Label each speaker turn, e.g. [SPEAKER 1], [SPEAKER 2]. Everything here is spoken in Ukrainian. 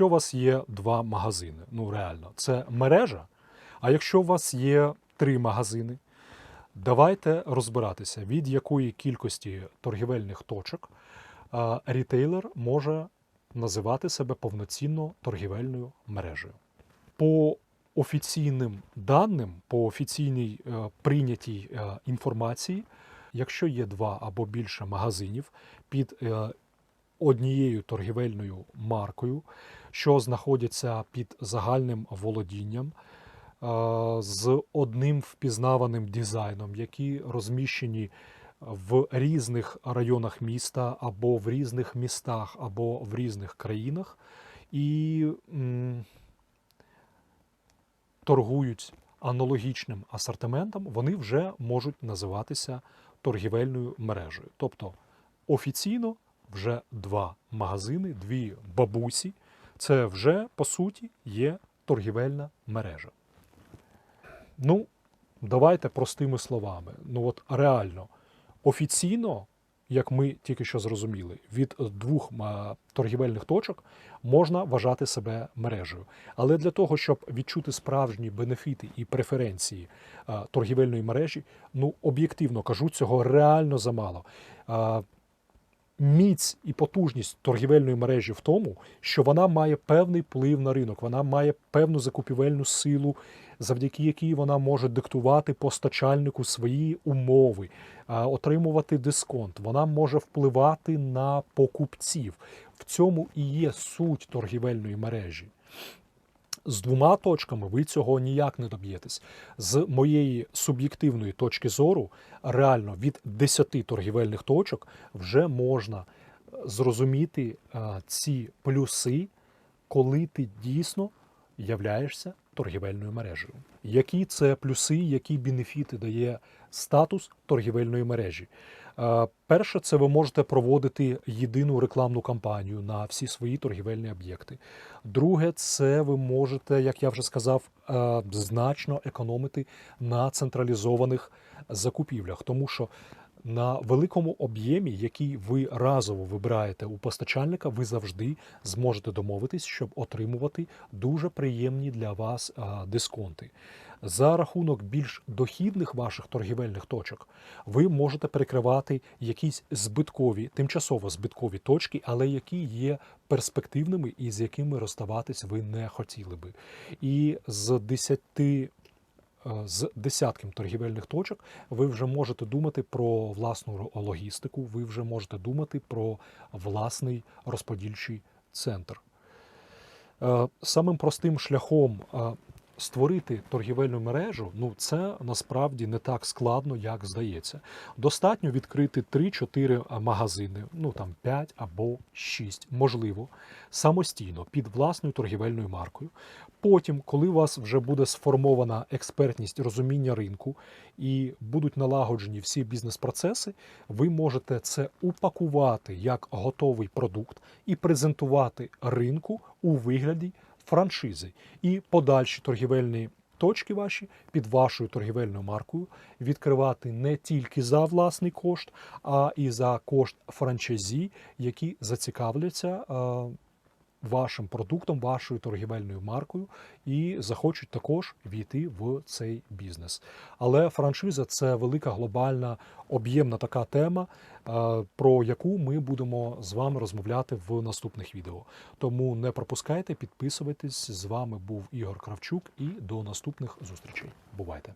[SPEAKER 1] якщо у вас є два магазини, ну реально, це мережа. А якщо у вас є три магазини, давайте розбиратися, від якої кількості торгівельних точок рітейлер може називати себе повноцінно торгівельною мережею. По офіційним даним, по офіційній е, прийнятій е, інформації, якщо є два або більше магазинів під е, однією торгівельною маркою, що знаходяться під загальним володінням, е, з одним впізнаваним дизайном, які розміщені в різних районах міста або в різних містах, або в різних країнах, і торгують аналогічним асортиментом, вони вже можуть називатися торгівельною мережею. Тобто офіційно вже два магазини, дві бабусі. Це вже по суті є торгівельна мережа. Ну, давайте простими словами. Ну от реально, офіційно, як ми тільки що зрозуміли, від двох торгівельних точок можна вважати себе мережею. Але для того, щоб відчути справжні бенефіти і преференції торгівельної мережі, ну об'єктивно кажу, цього реально замало. Міць і потужність торгівельної мережі в тому, що вона має певний вплив на ринок, вона має певну закупівельну силу, завдяки якій вона може диктувати постачальнику свої умови, отримувати дисконт. Вона може впливати на покупців. В цьому і є суть торгівельної мережі. З двома точками ви цього ніяк не доб'єтесь. З моєї суб'єктивної точки зору, реально від 10 торгівельних точок вже можна зрозуміти ці плюси, коли ти дійсно являєшся торгівельною мережею. Які це плюси, які бенефіти дає статус торгівельної мережі? Перше, це ви можете проводити єдину рекламну кампанію на всі свої торгівельні об'єкти. Друге, це ви можете, як я вже сказав, значно економити на централізованих закупівлях, тому що на великому об'ємі, який ви разово вибираєте у постачальника, ви завжди зможете домовитись, щоб отримувати дуже приємні для вас дисконти. За рахунок більш дохідних ваших торгівельних точок, ви можете перекривати якісь збиткові, тимчасово збиткові точки, але які є перспективними і з якими розставатись ви не хотіли би. І з 10 е, з десятком торгівельних точок ви вже можете думати про власну логістику, ви вже можете думати про власний розподільчий центр. Е, Самим простим шляхом е, створити торгівельну мережу, ну це насправді не так складно, як здається. Достатньо відкрити 3-4 магазини, ну там 5 або 6, можливо, самостійно під власною торгівельною маркою. Потім, коли у вас вже буде сформована експертність розуміння ринку і будуть налагоджені всі бізнес-процеси, ви можете це упакувати як готовий продукт і презентувати ринку у вигляді франшизи. І подальші торгівельні точки ваші під вашою торгівельною маркою відкривати не тільки за власний кошт, а і за кошт франчайзі, які зацікавляться. Вашим продуктом, вашою торгівельною маркою і захочуть також війти в цей бізнес. Але франшиза це велика глобальна об'ємна така тема, е, про яку ми будемо з вами розмовляти в наступних відео. Тому не пропускайте, підписуйтесь. З вами був Ігор Кравчук і до наступних зустрічей. Бувайте!